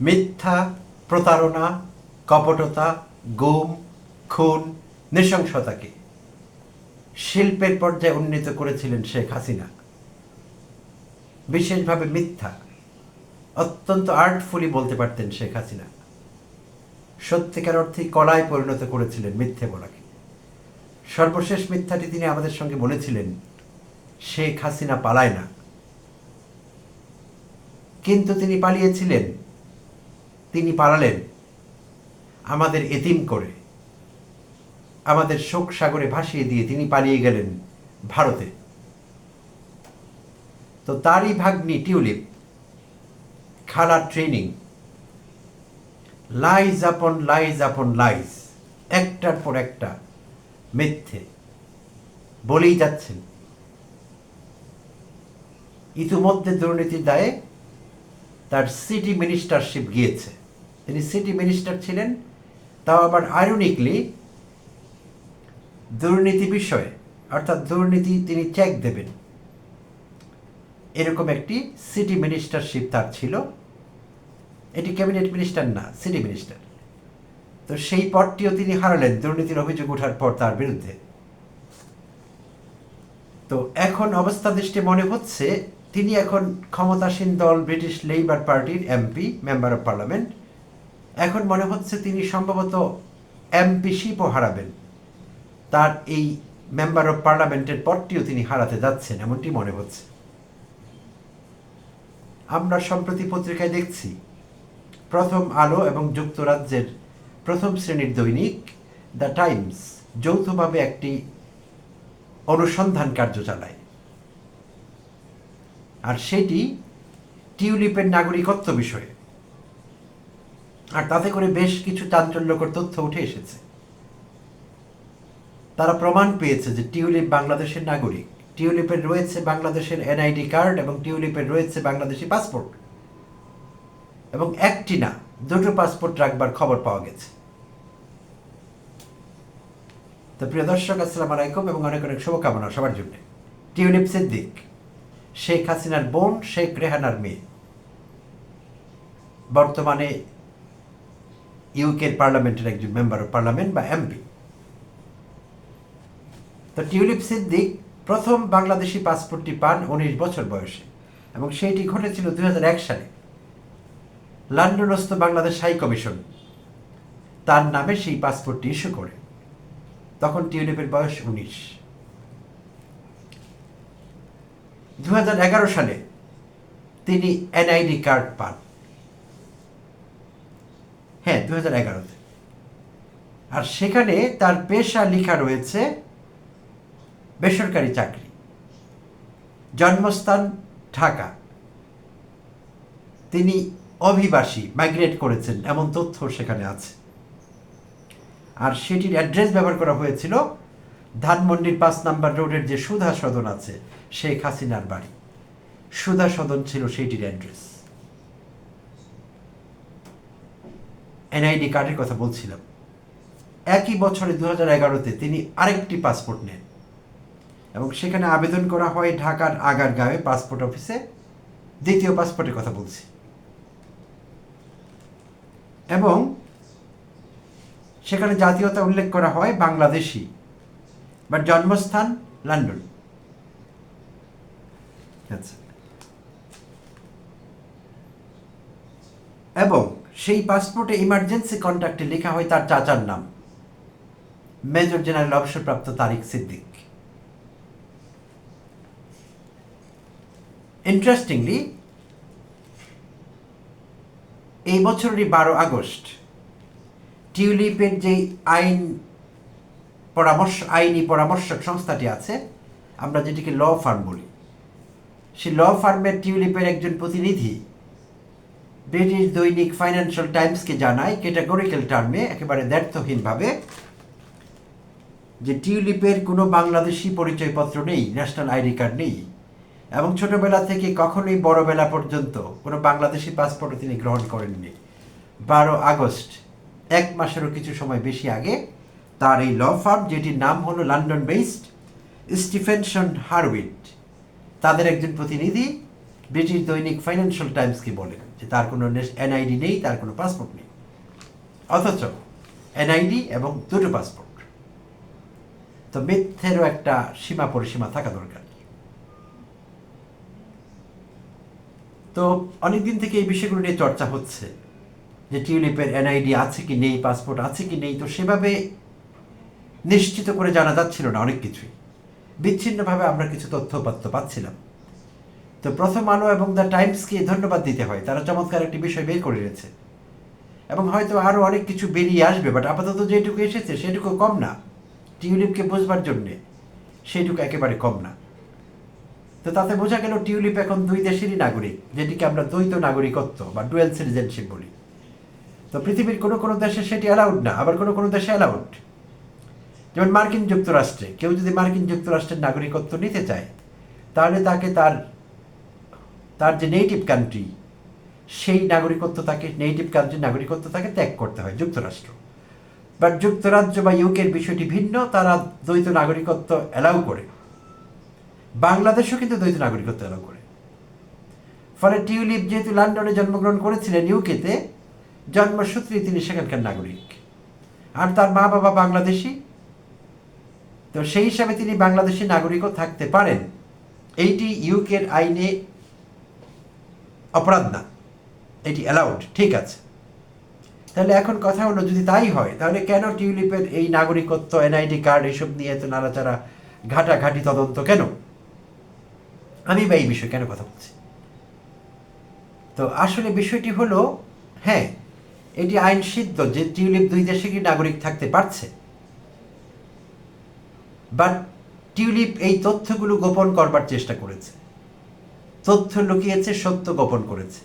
মিথ্যা, প্রতারণা, কপটতা, গুম, খুন, নৃশংসতাকে শিল্পের পর্যায়ে উন্নীত করেছিলেন শেখ হাসিনা। বিশেষভাবে মিথ্যা, অত্যন্ত আর্টফুলি বলতে পারতেন শেখ হাসিনা। সত্যিকার অর্থে কলায় পরিণত করেছিলেন মিথ্যে বলাকে। সর্বশেষ মিথ্যাটি তিনি আমাদের সঙ্গে বলেছিলেন, শেখ হাসিনা পালায় না। কিন্তু তিনি পালিয়েছিলেন তিনি পালালেন। আমাদের এতিম করে, আমাদের শোক সাগরে ভাসিয়ে দিয়ে তিনি পালিয়ে গেলেন ভারতে। তো তারই ভাগ্নি টিউলিপ, খালার ট্রেনিং লাইজ আপন লাইজ আপন লাইজ, একটার পর একটা মিথ্যে বলেই যাচ্ছেন। ইতিমধ্যে দুর্নীতির দায়ে তার সিটি মিনিস্টারশিপ গিয়েছে। তিনি সিটি মিনিস্টার ছিলেন, তাও আবার আয়রনিকলি দুর্নীতি বিষয়ে, অর্থাৎ দুর্নীতি তিনি চেক দেবেন। এরকম একটি সিটি মিনিস্টারশিপ তার ছিল। এটি ক্যাবিনেট মিনিস্টার না সিটি মিনিস্টার তো সেই পদটিও তিনি হারালেন, দুর্নীতির অভিযোগ ওঠার পর তার বিরুদ্ধে। তো এখন অবস্থা দৃষ্টি মনে হচ্ছে, তিনি এখন ক্ষমতাসীন দল ব্রিটিশ লেবার পার্টির এমপি মেম্বার অফ পার্লামেন্ট এখন মনে হচ্ছে তিনি সম্ভবত এমপিশিপও হারাবেন তার এই মেম্বার অফ পার্লামেন্টের পদটিও তিনি হারাতে যাচ্ছেন, এমনটি মনে হচ্ছে। আমরা সম্প্রতি পত্রিকায় দেখছি, প্রথম আলো এবং যুক্তরাজ্যের প্রথম শ্রেণির দৈনিক দ্য টাইমস যৌথভাবে একটি অনুসন্ধান কার্য চালায়। আর সেটি টিউলিপের নাগরিকত্ব বিষয়ে। আর তাতে করে বেশ কিছু চাঞ্চল্যকর তথ্য উঠে এসেছে। তারা প্রমাণ পেয়েছে যে টিউলিপ বাংলাদেশের নাগরিক। টিউলিপের রয়েছে বাংলাদেশের এনআইডি কার্ড এবং টিউলিপের রয়েছে বাংলাদেশি পাসপোর্ট। এবং একটি না, দুটো পাসপোর্ট রাখবার খবর পাওয়া গেছে। তো প্রিয় দর্শক, আসসালাম আলাইকুম এবং অনেক অনেক শুভকামনা সবার জন্য। টিউলিপ সিদ্দিক, শেখ হাসিনার বোন, শেখ রেহানার মেয়ে। বর্তমানে ইউকের পার্লামেন্টের একজন মেম্বার অফ পার্লামেন্ট বা এমপি তো টিউলিপ সিদ্দিক প্রথম বাংলাদেশি পাসপোর্টটি পান উনিশ বছর বয়সে এবং সেইটি ঘটেছিল দু হাজার এক সালে। লন্ডনস্থ বাংলাদেশ হাই কমিশন তার নামে সেই পাসপোর্টটি ইস্যু করে। তখন টিউলিপের বয়স উনিশ। দু সালে তিনি এনআইডি কার্ড পান। হ্যাঁ দু হাজার এগারোতে। আর সেখানে তার পেশা লেখা রয়েছে বেসরকারি চাকরি। জন্মস্থান ঢাকা। তিনি অভিবাসী, মাইগ্রেট করেছেন, এমন তথ্য সেখানে আছে। আর সেটির অ্যাড্রেস ব্যবহার করা হয়েছিল ধানমন্ডির পাঁচ নাম্বার রোডের যে সুধা সদন আছে, শেখ হাসিনার বাড়ি। সুধা সদন ছিল সেটির অ্যাড্রেস। এনআইডি কার্ডের কথা বলছিলাম। একই বছরে দু হাজার এগারোতে তিনি আরেকটি পাসপোর্ট নেন এবং সেখানে আবেদন করা হয় ঢাকার আগার আগারগাঁওয়ে পাসপোর্ট অফিসে দ্বিতীয় পাসপোর্টের কথা বলছি। এবং সেখানে জাতীয়তা উল্লেখ করা হয় বাংলাদেশি বা জন্মস্থান লন্ডন। আচ্ছা। এবং সেই পাসপোর্টে ইমার্জেন্সি কন্ট্যাক্টে লেখা হয় তার চাচার নাম। মেজর জেনারেল অবসরপ্রাপ্ত তারিক সিদ্দিক। ইন্টারেস্টিংলি এই বছরেরই বারো আগস্ট, টিউলিপের যে আইন পরামর্শ, আইনি পরামর্শক সংস্থাটি আছে, আমরা যেটিকে ল ফার্ম বলি। সেই ল ফার্মের টিউলিপের একজন প্রতিনিধি ব্রিটিশ দৈনিক ফাইন্যান্সিয়াল টাইমসকে জানায় ক্যাটাগরিক্যাল টার্মে একেবারে দ্ব্যর্থহীনভাবে যে টিউলিপের কোনো বাংলাদেশি পরিচয়পত্র নেই, ন্যাশনাল আইডি কার্ড নেই এবং ছোটবেলা থেকে কখনোই বড়বেলা পর্যন্ত কোনো বাংলাদেশি পাসপোর্টও তিনি গ্রহণ করেননি। বারো আগস্ট, এক মাসেরও কিছু সময় বেশি আগে তার এই ল ফার্ম, যেটির নাম হলো লন্ডন বেসড স্টিফেনসন হারউইট, তাদের একজন প্রতিনিধি ব্রিটিশ দৈনিক ফাইন্যান্সিয়াল টাইমসকে বলেন। যে তার কোনো এনআইডি নেই, তার কোনো পাসপোর্ট নেই। অথচ এনআইডি এবং দুটো পাসপোর্ট তো মিথ্যেরও একটা সীমা পরিসীমা থাকা দরকার। তো অনেকদিন থেকে এই বিষয়গুলো নিয়ে চর্চা হচ্ছে, যে টিউলিপের এনআইডি আছে কি নেই পাসপোর্ট আছে কি নেই, তো সেভাবে নিশ্চিত করে জানা যাচ্ছিল না অনেক কিছুই। বিচ্ছিন্নভাবে আমরা কিছু তথ্যপাত্য পাচ্ছিলাম। তো প্রথম আলো এবং দ্য টাইমসকে ধন্যবাদ দিতে হয়। তারা চমৎকার একটি বিষয় বের করে রয়েছে এবং হয়তো আরও অনেক কিছু বেরিয়ে আসবে বাট আপাতত যেটুকু এসেছে সেটুকু কম না। টিউলিপকে বুঝবার জন্যে সেটুকু একেবারে কম না। তো তাতে বোঝা গেল টিউলিপ এখন দুই দেশেরই নাগরিক, যেটিকে আমরা দ্বৈত নাগরিকত্ব বা ডুয়েল সিটিজেনশিপ বলি। তো পৃথিবীর কোনো কোনো দেশে সেটি অ্যালাউড না, আবার কোনো কোনো দেশে অ্যালাউড যেমন মার্কিন যুক্তরাষ্ট্রে, কেউ যদি মার্কিন যুক্তরাষ্ট্রের নাগরিকত্ব নিতে চায়, তাহলে তাকে তার তার যে নেটিভ কান্ট্রি সেই নাগরিকত্ব তাকে নেটিভ কান্ট্রির নাগরিকত্ব তাকে ত্যাগ করতে হয়, যুক্তরাষ্ট্র। বাট যুক্তরাজ্য বা ইউকের বিষয়টি ভিন্ন, তারা দ্বৈত নাগরিকত্ব অ্যালাউ করে। বাংলাদেশও কিন্তু দ্বৈত নাগরিকত্ব অ্যালাউ করে। ফলে টিউলিপ যেহেতু লন্ডনে জন্মগ্রহণ করেছিলেন ইউকেতে জন্মসূত্রে তিনি সেখানকার নাগরিক। আর তার মা বাবা বাংলাদেশি। তো সেই হিসাবে তিনি বাংলাদেশি নাগরিকও থাকতে পারেন। এইটি ইউকের আইনে অপরাধ না। এটি অ্যালাউড ঠিক আছে। তাহলে এখন কথা হলো, যদি তাই হয়, তাহলে কেন টিউলিপের এই নাগরিকত্ব, এনআইডি কার্ড এসব নিয়ে এত নাড়াচাড়া, ঘাটাঘাটি তদন্ত কেন? আমি বা এই বিষয়ে কেন কথা বলছি? তো আসলে বিষয়টি হলো হ্যাঁ এটি আইন সিদ্ধ যে টিউলিপ দুই দেশে কি নাগরিক থাকতে পারছে। বাট টিউলিপ এই তথ্যগুলো গোপন করবার চেষ্টা করেছে। তথ্য লুকিয়েছে, সত্য গোপন করেছে।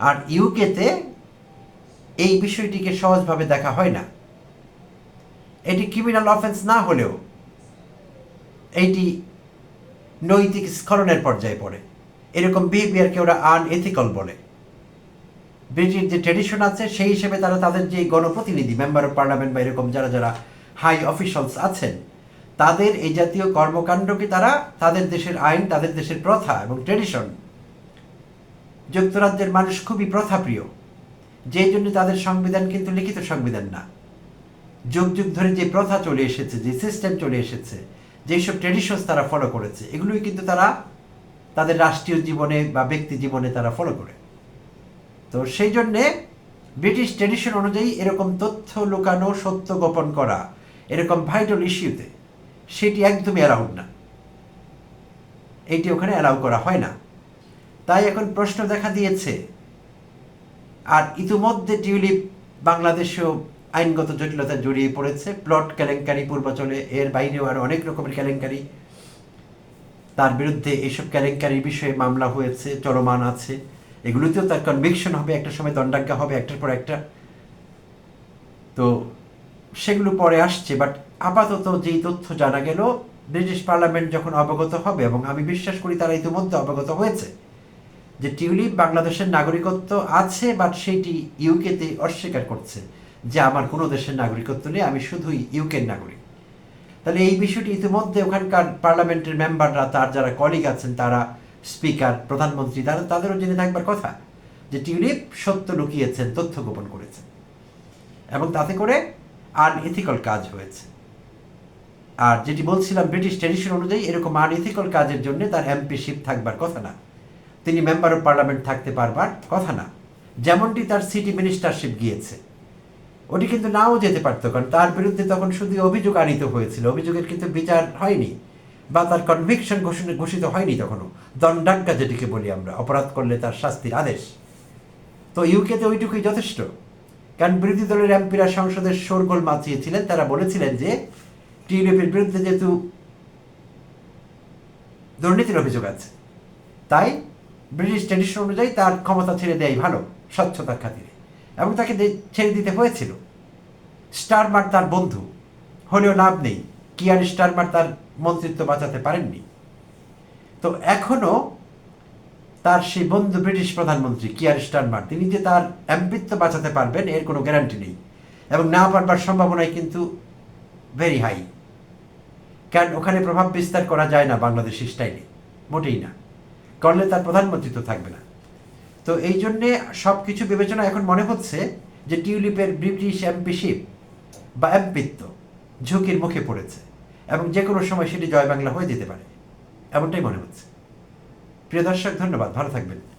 আর ইউকেতে এই বিষয়টিকে সহজভাবে দেখা হয় না। এটি ক্রিমিনাল অফেন্স না হলেও এইটি নৈতিক স্খলনের পর্যায়ে পড়ে। এরকম বিহেভিয়ারকে ওরা আনএথিক্যাল বলে। ব্রিটিশ যে ট্রেডিশন আছে, সেই হিসেবে তারা তাদের যে গণপ্রতিনিধি মেম্বার অফ পার্লামেন্ট বা এরকম যারা যারা হাই অফিসিয়ালস আছেন তাদের এই জাতীয় কর্মকাণ্ডকে তারা? তাদের দেশের আইন, তাদের দেশের প্রথা এবং ট্রেডিশন যুক্তরাজ্যের মানুষ খুবই প্রথাপ্রিয়। যেই জন্য তাদের সংবিধান কিন্তু লিখিত সংবিধান না। যুগ যুগ ধরে যে প্রথা চলে এসেছে, যে সিস্টেম চলে এসেছে, যেসব ট্রেডিশনস তারা ফলো করেছে, এগুলোই কিন্তু তারা তাদের রাষ্ট্রীয় জীবনে বা ব্যক্তি জীবনে তারা ফলো করে। তো সেই জন্যে ব্রিটিশ ট্রেডিশন অনুযায়ী এরকম তথ্য লুকানো, সত্য গোপন করা, এরকম ভাইটাল ইস্যুতে সেটি একদমই অ্যালাউড না। এইটি ওখানে অ্যালাউ করা হয় না। তাই এখন প্রশ্ন দেখা দিয়েছে, আর ইতিমধ্যে টিউলিপ বাংলাদেশেও আইনগত জটিলতা জড়িয়ে পড়েছে। প্লট কেলেঙ্কারি পূর্বাচলে এর বাইরেও আরও অনেক রকমের কেলেঙ্কারি। তার বিরুদ্ধে এইসব কেলেঙ্কারির বিষয়ে মামলা হয়েছে, চলমান আছে। এগুলোতেও তার কনভিকশন হবে, একটা সময় দণ্ডাজ্ঞা হবে, একটার পর একটা। তো সেগুলো পরে আসছে বাট আপাতত যেই তথ্য জানা গেল ব্রিটিশ পার্লামেন্ট যখন অবগত হবে, এবং আমি বিশ্বাস করি তারা ইতিমধ্যে অবগত হয়েছে, যে টিউলিপ বাংলাদেশের নাগরিকত্ব আছে বাট সেইটি ইউকেতে অস্বীকার করছে, যে আমার কোনো দেশের নাগরিকত্ব নেই, আমি শুধুই ইউকের নাগরিক। তাহলে এই বিষয়টি ইতিমধ্যে ওখানকার পার্লামেন্টের মেম্বাররা তার যারা কলিগ আছেন, তারা স্পিকার প্রধানমন্ত্রী, তারা তাদেরও জেনে থাকবার কথা, যে টিউলিপ সত্য লুকিয়েছেন, তথ্য গোপন করেছেন। এবং তাতে করে আনএথিক্যাল কাজ হয়েছে। আর যেটি বলছিলাম ব্রিটিশ ট্রেডিশন অনুযায়ী এরকম আনএথিক্যাল কাজের জন্য তার এমপিশিপ থাকবার কথা না। তিনি মেম্বার অফ পার্লামেন্ট থাকতে পারবার কথা না। যেমনটি তার সিটি মিনিস্টারশিপ গিয়েছে। ওটি কিন্তু নাও যেতে পারতো, কারণ তার বিরুদ্ধে তখন শুধু অভিযোগ আনিত হয়েছিল। অভিযোগের কিন্তু বিচার হয়নি বা তার কনভিকশন ঘোষণা ঘোষিত হয়নি তখনও। দণ্ডাজ্ঞা যেটিকে বলি আমরা, অপরাধ করলে তার শাস্তির আদেশ। তো ইউকেতে ওইটুকুই যথেষ্ট। কারণ বিরোধী দলের এমপিরা সংসদের শোরগোল মাচিয়েছিলেন তারা বলেছিলেন যে টিউলিপের বিরুদ্ধে যেহেতু দুর্নীতির অভিযোগ আছে, তাই ব্রিটিশ ট্রেডিশন অনুযায়ী তার ক্ষমতা ছেড়ে দেয় ভালো, স্বচ্ছতার খাতিরে। এবং তাকে ছেড়ে দিতে হয়েছিল। স্টারমার তার বন্ধু, হলেও লাভ নেই কি কিয়ার স্টারমার তার মন্ত্রিত্ব বাঁচাতে পারেননি। তো এখনও তার সেই বন্ধু ব্রিটিশ প্রধানমন্ত্রী কিয়ার স্টারমার, তিনি যে তার এমপিত্ব বাঁচাতে পারবেন, এর কোনো গ্যারান্টি নেই। এবং না পারবার সম্ভাবনাই কিন্তু ভেরি হাই কারণ ওখানে প্রভাব বিস্তার করা যায় না বাংলাদেশি স্টাইলে, মোটেই না। করলে তার প্রধানমন্ত্রী তো থাকবে না। তো এই জন্যে সব কিছু বিবেচনা এখন মনে হচ্ছে যে টিউলিপের ব্রিটিশ এমপিশিপ বা এমপিত্ব ঝুঁকির মুখে পড়েছে এবং যে কোনো সময় সেটি জয় বাংলা হয়ে যেতে পারে, এমনটাই মনে হচ্ছে। প্রিয় দর্শক ধন্যবাদ। ভালো থাকবেন।